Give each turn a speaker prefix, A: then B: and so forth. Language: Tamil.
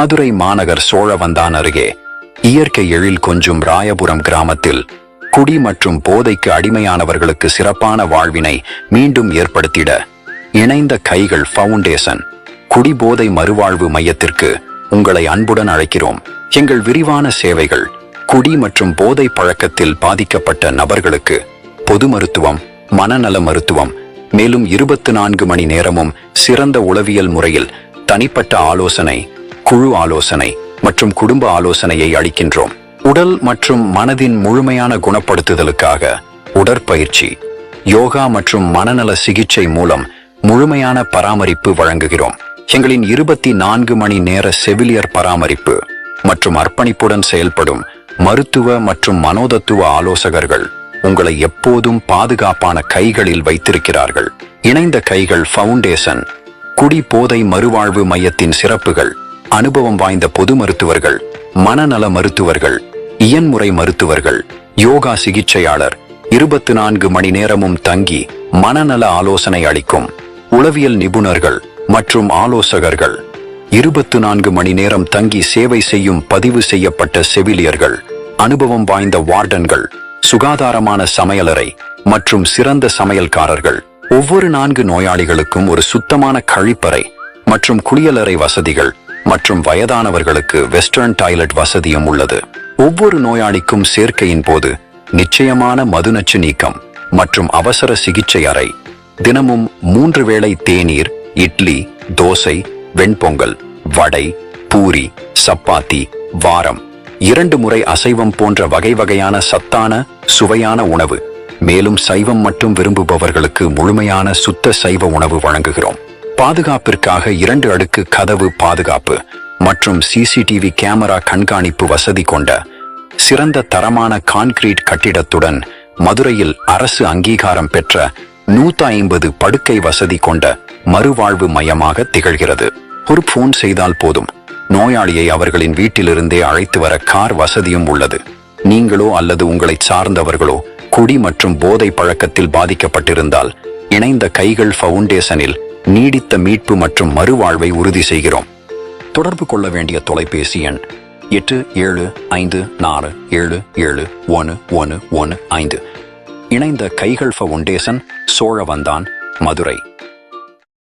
A: மதுரை மாநகர் சோழவந்தான் அருகே இயற்கை எழில் கொஞ்சும் ராயபுரம் கிராமத்தில் குடி மற்றும் போதைக்கு அடிமையானவர்களுக்கு சிறப்பான வாழ்வினை மீண்டும் ஏற்படுத்திட இணைந்த கைகள் ஃபவுண்டேஷன். குடிபோதை மறுவாழ்வு மையத்திற்கு உங்களை அன்புடன் அழைக்கிறோம். எங்கள் விரிவான சேவைகள் குடி மற்றும் போதை பழக்கத்தில் பாதிக்கப்பட்ட நபர்களுக்கு பொது மருத்துவம் மனநல மருத்துவம் மேலும் இருபத்தி நான்கு மணி நேரமும் சிறந்த உளவியல் முறையில் தனிப்பட்ட ஆலோசனை குழு ஆலோசனை மற்றும் குடும்ப ஆலோசனையை அளிக்கின்றோம். உடல் மற்றும் மனதின் முழுமையான குணப்படுத்துதலுக்காக உடற்பயிற்சி யோகா மற்றும் மனநல சிகிச்சை மூலம் முழுமையான பராமரிப்பு வழங்குகிறோம். எங்களின் இருபத்தி நான்கு மணி நேர செவிலியர் பராமரிப்பு மற்றும் அர்ப்பணிப்புடன் செயல்படும் மருத்துவ மற்றும் மனோதத்துவ ஆலோசகர்கள் உங்களை எப்போதும் பாதுகாப்பான கைகளில் வைத்திருக்கிறார்கள். இணைந்த கைகள் ஃபவுண்டேஷன் குடி போதை மறுவாழ்வு மையத்தின் சிறப்புகள் அனுபவம் வாய்ந்த பொது மருத்துவர்கள் மனநல மருத்துவர்கள் இயன்முறை மருத்துவர்கள் யோகா சிகிச்சையாளர் இருபத்து நான்கு மணி நேரமும் தங்கி மனநல ஆலோசனை அளிக்கும் உளவியல் நிபுணர்கள் மற்றும் ஆலோசகர்கள். இருபத்து நான்கு மணி நேரம் தங்கி சேவை செய்யும் பதிவு செய்யப்பட்ட செவிலியர்கள் அனுபவம் வாய்ந்த வார்டன்கள் சுகாதாரமான சமையலறை மற்றும் சிறந்த சமையல்காரர்கள். ஒவ்வொரு நான்கு நோயாளிகளுக்கும் ஒரு சுத்தமான கழிப்பறை மற்றும் குளியலறை வசதிகள் மற்றும் வயதானவர்களுக்கு வெஸ்டர்ன் டாய்லெட் வசதியும் உள்ளது. ஒவ்வொரு நோயாளிக்கும் சேர்க்கையின் போது நிச்சயமான மதுநச்சு நீக்கம் மற்றும் அவசர சிகிச்சை அறை. தினமும் மூன்று வேளை தேநீர் இட்லி தோசை வெண்பொங்கல் வடை பூரி சப்பாத்தி வாரம். இரண்டு முறை அசைவம் போன்ற வகை வகையான சத்தான சுவையான உணவு. மேலும் சைவம் மட்டும் விரும்புபவர்களுக்கு முழுமையான சுத்த சைவ உணவு வழங்குகிறோம். பாதுகாப்பிற்காக இரண்டு அடுக்கு கதவு பாதுகாப்பு மற்றும் சிசிடிவி கேமரா கண்காணிப்பு வசதி கொண்ட சிறந்த தரமான கான்கிரீட் கட்டிடத்துடன் மதுரையில் அரசு அங்கீகாரம் பெற்ற நூத்தி ஐம்பது படுக்கை வசதி கொண்ட மறுவாழ்வு மையமாக திகழ்கிறது. ஒரு போன் செய்தால் போதும். நோயாளியை அவர்களின் வீட்டிலிருந்தே அழைத்து வர கார் வசதியும் உள்ளது. நீங்களோ அல்லது உங்களை சார்ந்தவர்களோ குடி மற்றும் போதை பழக்கத்தில் பாதிக்கப்பட்டிருந்தால் இணைந்த கைகள் ஃபவுண்டேஷனில் நீடித்த மீட்பு மற்றும் மறுவாழ்வை உறுதி செய்கிறோம். தொடர்பு கொள்ள வேண்டிய தொலைபேசி எண் எட்டு ஏழு ஐந்து நாலு ஏழு ஏழு ஒன்று ஒன்று ஒன்று ஐந்து. இணைந்த கைகள் ஃபவுண்டேஷன் சோழவந்தான் மதுரை.